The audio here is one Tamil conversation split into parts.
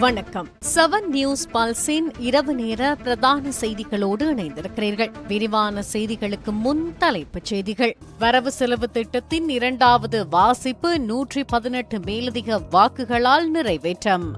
வணக்கம். செவன் நியூஸ் பல்ஸின் இரவு நேர பிரதான செய்திகளோடு இணைந்திருக்கிறீர்கள். விரிவான செய்திகளுக்கு முன் தலைப்புச் செய்திகள். வரவு செலவு திட்டத்தின் இரண்டாவது வாசிப்பு நூற்றி பதினெட்டு மேலதிக வாக்குகளால் நிறைவேற்றம்.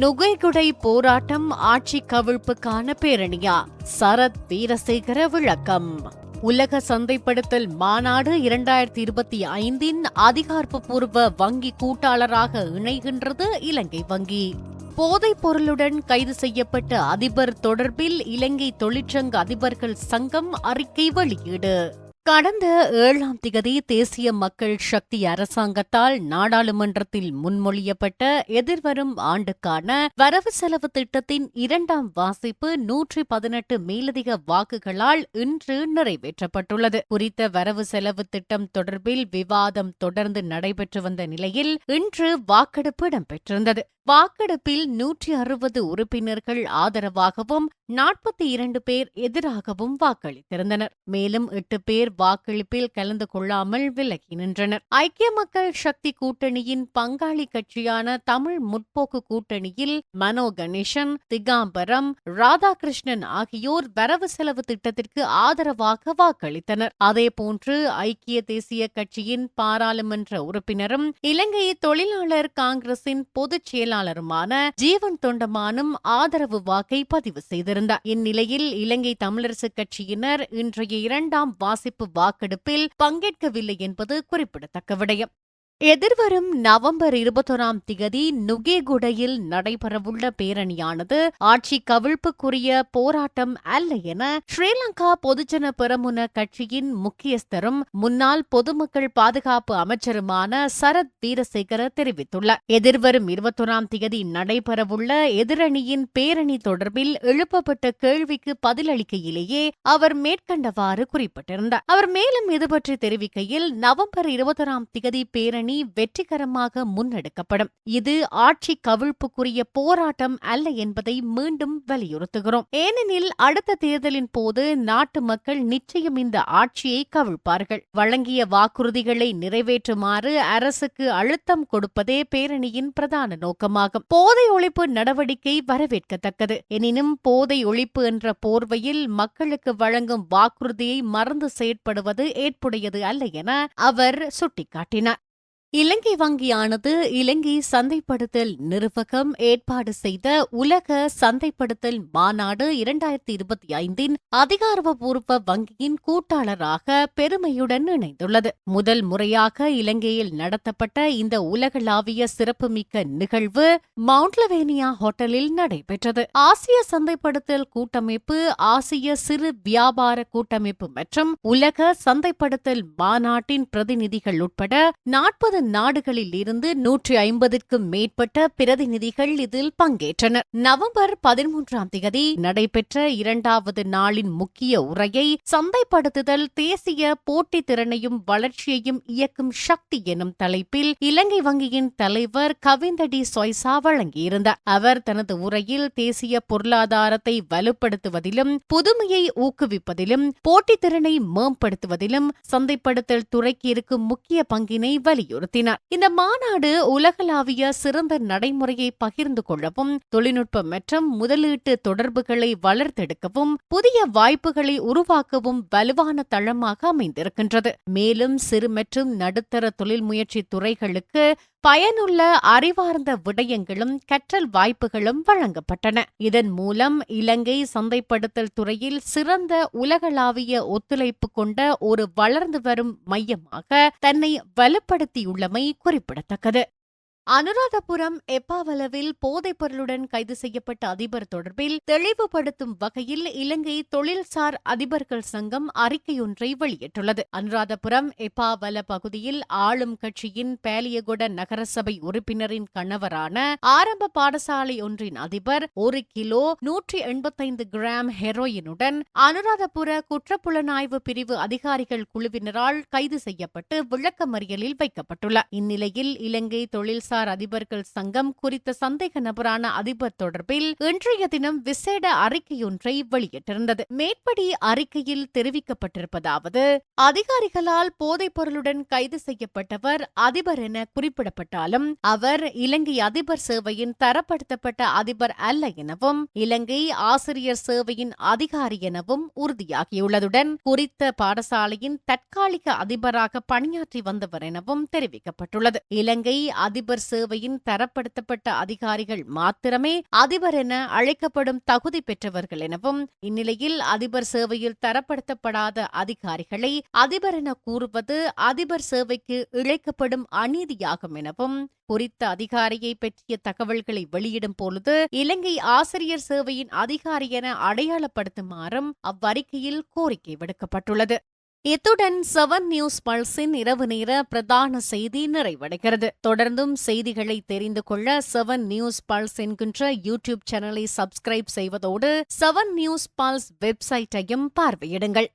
நுகைகுடை போராட்டம் ஆட்சி கவிழ்ப்புக்கான பேரணியா? சரத் வீரசேகர விளக்கம். உலக சந்தைப்படுத்தல் மாநாடு இரண்டாயிரத்தி இருபத்தி ஐந்தின் அதிகாரப்பூர்வ வங்கி கூட்டாளராக இணைகின்றது இலங்கை வங்கி. போதைப் பொருளுடன் கைது செய்யப்பட்ட அதிபர் தொடர்பில் இலங்கை தொழிற்சங்க அதிபர்கள் சங்கம் அறிக்கை வெளியீடு. கடந்த ஏழாம் திகதி தேசிய மக்கள் சக்தி அரசாங்கத்தால் நாடாளுமன்றத்தில் முன்மொழியப்பட்ட எதிர்வரும் ஆண்டுக்கான வரவு செலவு திட்டத்தின் இரண்டாம் வாசிப்பு நூற்றி பதினெட்டு மேலதிக வாக்குகளால் இன்று நிறைவேற்றப்பட்டுள்ளது. குறித்த வரவு செலவு திட்டம் தொடர்பில் விவாதம் தொடர்ந்து நடைபெற்று வந்த நிலையில் இன்று வாக்கெடுப்பு இடம்பெற்றிருந்தது. வாக்கெடுப்பில் நூற்றி அறுபது உறுப்பினர்கள் ஆதரவாகவும் நாற்பத்தி இரண்டு பேர் எதிராகவும் வாக்களித்திருந்தனர். மேலும் எட்டு பேர் வாக்களிப்பில் கலந்து கொள்ளாமல் விலகி நின்றனர். ஐக்கிய மக்கள் சக்தி கூட்டணியின் பங்காளி கட்சியான தமிழ் முற்போக்கு கூட்டணியில் மனோ கணேசன் திகாம்பரம் ராதாகிருஷ்ணன் ஆகியோர் வரவு செலவு திட்டத்திற்கு ஆதரவாக வாக்களித்தனர். அதேபோன்று ஐக்கிய தேசிய கட்சியின் பாராளுமன்ற உறுப்பினரும் இலங்கை தொழிலாளர் காங்கிரசின் பொதுச் செயலாளர் செயலாளருமான ஜீவன் தொண்டமானும் ஆதரவு வாக்கை பதிவு செய்திருந்தார். இந்நிலையில் இலங்கை தமிழரசுக் கட்சியினர் இன்றைய இரண்டாம் வாசிப்பு வாக்கெடுப்பில் பங்கேற்கவில்லை என்பது குறிப்பிடத்தக்க விடயம். எதிர்வரும் நவம்பர் இருபத்தொராம் திகதி நுகேகுடையில் நடைபெறவுள்ள பேரணியானது ஆட்சி கவிழ்ப்புக்குரிய போராட்டம் அல்ல என ஸ்ரீலங்கா பொதுஜன பெரமுன கட்சியின் முக்கியஸ்தரும் முன்னாள் பொதுமக்கள் பாதுகாப்பு அமைச்சருமான சரத் வீரசேகர தெரிவித்துள்ளார். எதிர்வரும் இருபத்தொராம் திகதி நடைபெறவுள்ள எதிரணியின் பேரணி தொடர்பில் எழுப்பப்பட்ட கேள்விக்கு பதிலளிக்கையிலேயே அவர் மேற்கண்டவாறு குறிப்பிட்டிருந்தார். அவர் மேலும் இதுபற்றி தெரிவிக்கையில் நவம்பர் இருபத்தொராம் திகதி பேரணி பணி வெற்றிகரமாக முன்னெடுக்கப்படும். இது ஆட்சி கவிழ்ப்புக்குரிய போராட்டம் அல்ல என்பதை மீண்டும் வலியுறுத்துகிறோம். ஏனெனில் அடுத்த தேர்தலின் போது நாட்டு மக்கள் நிச்சயம் இந்த ஆட்சியை கவிழ்ப்பார்கள். வழங்கிய வாக்குறுதிகளை நிறைவேற்றுமாறு அரசுக்கு அழுத்தம் கொடுப்பதே பேரணியின் பிரதான நோக்கமாகும். போதை ஒழிப்பு நடவடிக்கை வரவேற்கத்தக்கது. எனினும் போதை ஒழிப்பு என்ற போர்வையில் மக்களுக்கு வழங்கும் வாக்குறுதியை மறந்து செயற்படுவது ஏற்புடையது அல்ல என அவர் சுட்டிக்காட்டினார். இலங்கை வங்கியானது இலங்கை சந்தைப்படுத்தல் நிர்வாகம் ஏற்பாடு செய்த உலக சந்தைப்படுத்தல் மாநாடு இரண்டாயிரத்தி இருபத்தி ஐந்தின் அதிகாரப்பூர்வ வங்கியின் கூட்டாளராக பெருமையுடன் இணைந்துள்ளது. முதல் முறையாக இலங்கையில் நடத்தப்பட்ட இந்த உலகளாவிய சிறப்புமிக்க நிகழ்வு மவுண்ட்லவேனியா ஹோட்டலில் நடைபெற்றது. ஆசிய சந்தைப்படுத்தல் கூட்டமைப்பு ஆசிய சிறு வியாபார கூட்டமைப்பு மற்றும் உலக சந்தைப்படுத்தல் மாநாட்டின் பிரதிநிதிகள் உட்பட நாற்பது நாடுகளில் இருந்து நூற்றி ஐம்பதுக்கும் மேற்பட்ட பிரதிநிதிகள் இதில் பங்கேற்றனர். நவம்பர் பதிமூன்றாம் தேதி நடைபெற்ற இரண்டாவது நாளின் முக்கிய உரையை சந்தைப்படுத்துதல் தேசிய போட்டி திறனையும் வளர்ச்சியையும் இயக்கும் சக்தி எனும் தலைப்பில் இலங்கை வங்கியின் தலைவர் கவிந்தடி சொய்சா வழங்கியிருந்தார். அவர் தனது உரையில் தேசிய பொருளாதாரத்தை வலுப்படுத்துவதிலும் புதுமையை ஊக்குவிப்பதிலும் போட்டித்திறனை மேம்படுத்துவதிலும் சந்தைப்படுத்தல் துறைக்கு இருக்கும் முக்கிய பங்கினை வலியுறுத்தினார் இந்த மாநாடு உலகளாவிய சிறந்த நடைமுறையை பகிர்ந்து கொள்ளவும் தொழில்நுட்பம் மற்றும் முதலீட்டு தொடர்புகளை வளர்த்தெடுக்கவும் புதிய வாய்ப்புகளை உருவாக்கவும் வலுவான தளமாக அமைந்திருக்கின்றது. மேலும் சிறு மற்றும் நடுத்தர தொழில் முயற்சி துறைகளுக்கு பயனுள்ள அறிவார்ந்த விடயங்களும் கற்றல் வாய்ப்புகளும் வழங்கப்பட்டன. இதன் மூலம் இலங்கை சந்தைப்படுத்தல் துறையில் சிறந்த உலகளாவிய ஒத்துழைப்பு கொண்ட ஒரு வளர்ந்து வரும் மையமாக தன்னை வலுப்படுத்தியுள்ளமை குறிப்பிடத்தக்கது. அனுராதபுரம் எப்பாவளவில் போதைப் பொருளுடன் கைது செய்யப்பட்ட அதிபர் தொடர்பில் தெளிவுபடுத்தும் வகையில் இலங்கை தொழில்சார் அதிபர்கள் சங்கம் அறிக்கையொன்றை வெளியிட்டுள்ளது. அனுராதபுரம் எப்பாவல பகுதியில் ஆளும் கட்சியின் பேலியகுட நகரசபை உறுப்பினரின் கணவரான ஆரம்ப பாடசாலை ஒன்றின் அதிபர் ஒரு கிலோ நூற்றி எண்பத்தைந்து கிராம் ஹெரோயினுடன் அனுராதபுர குற்றப்புலனாய்வு பிரிவு அதிகாரிகள் குழுவினரால் கைது செய்யப்பட்டு விளக்கமறியலில் வைக்கப்பட்டுள்ளார். இந்நிலையில் இலங்கை தொழில்சார் கடல்சார் அதிபர்கள் சங்கம் குறித்த சந்தேக நபரான அதிபர் தொடர்பில் இன்றைய தினம் விசேட அறிக்கையொன்றை வெளியிட்டிருந்தது. மேற்படி அறிக்கையில் தெரிவிக்கப்பட்டிருப்பதாவது அதிகாரிகளால் போதைப் பொருளுடன் கைது செய்யப்பட்டவர் அதிபர் என குறிப்பிடப்பட்டாலும் அவர் இலங்கை அதிபர் சேவையின் தரப்படுத்தப்பட்ட அதிபர் அல்ல எனவும் இலங்கை ஆசிரியர் சேவையின் அதிகாரி எனவும் உறுதியாகியுள்ளதுடன் குறித்த பாடசாலையின் தற்காலிக அதிபராக பணியாற்றி வந்தவர் எனவும் தெரிவிக்கப்பட்டுள்ளது. இலங்கை அதிபர் சேவையின் தரப்படுத்தப்பட்ட அதிகாரிகள் மாத்திரமே அதிபர் என அழைக்கப்படும் தகுதி பெற்றவர்கள் எனவும் இந்நிலையில் அதிபர் சேவையில் தரப்படுத்தப்படாத அதிகாரிகளை அதிபர் என கூறுவது அதிபர் சேவைக்கு இழைக்கப்படும் அநீதியாகும் எனவும் குறித்த அதிகாரியை பற்றிய தகவல்களை வெளியிடும் பொழுது இலங்கை ஆசிரியர் சேவையின் அதிகாரி என அடையாளப்படுத்துமாறும் அவ்வறிக்கையில் கோரிக்கை விடுக்கப்பட்டுள்ளது. இத்துடன் செவன் நியூஸ் பல்ஸின் இரவு நேர பிரதான செய்தி நிறைவடைகிறது. தொடர்ந்தும் செய்திகளை தெரிந்து கொள்ள செவன் நியூஸ் பல்ஸ் என்கின்ற யூடியூப் சேனலை சப்ஸ்கிரைப் செய்வதோடு செவன் நியூஸ் பல்ஸ் வெப்சைட்டையும் பார்வையிடுங்கள்.